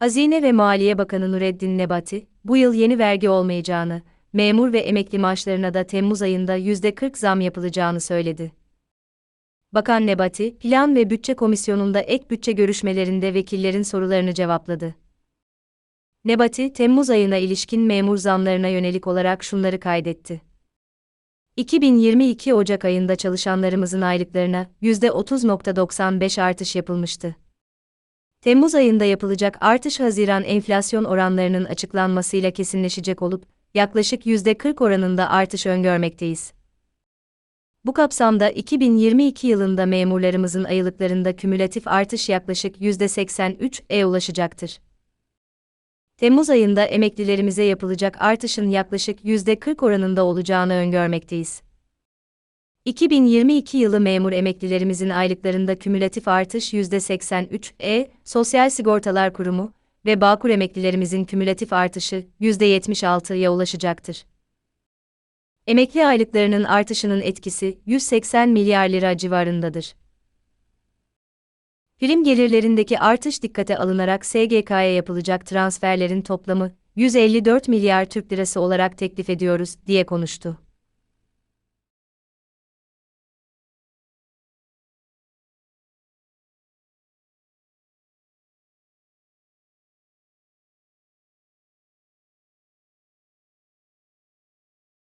Hazine ve Maliye Bakanı Nureddin Nebati, bu yıl yeni vergi olmayacağını, memur ve emekli maaşlarına da Temmuz ayında %40 zam yapılacağını söyledi. Bakan Nebati, Plan ve Bütçe Komisyonu'nda ek bütçe görüşmelerinde vekillerin sorularını cevapladı. Nebati, Temmuz ayına ilişkin memur zamlarına yönelik olarak şunları kaydetti. 2022 Ocak ayında çalışanlarımızın aylıklarına %30.95 artış yapılmıştı. Temmuz ayında yapılacak artış Haziran enflasyon oranlarının açıklanmasıyla kesinleşecek olup, yaklaşık %40 oranında artış öngörmekteyiz. Bu kapsamda 2022 yılında memurlarımızın aylıklarında kümülatif artış yaklaşık %83'e ulaşacaktır. Temmuz ayında emeklilerimize yapılacak artışın yaklaşık %40 oranında olacağını öngörmekteyiz. 2022 yılı memur emeklilerimizin aylıklarında kümülatif artış %83'e, Sosyal Sigortalar Kurumu ve Bağkur emeklilerimizin kümülatif artışı %76'ya ulaşacaktır. Emekli aylıklarının artışının etkisi 180 milyar lira civarındadır. Prim gelirlerindeki artış dikkate alınarak SGK'ya yapılacak transferlerin toplamı 154 milyar Türk lirası olarak teklif ediyoruz, diye konuştu.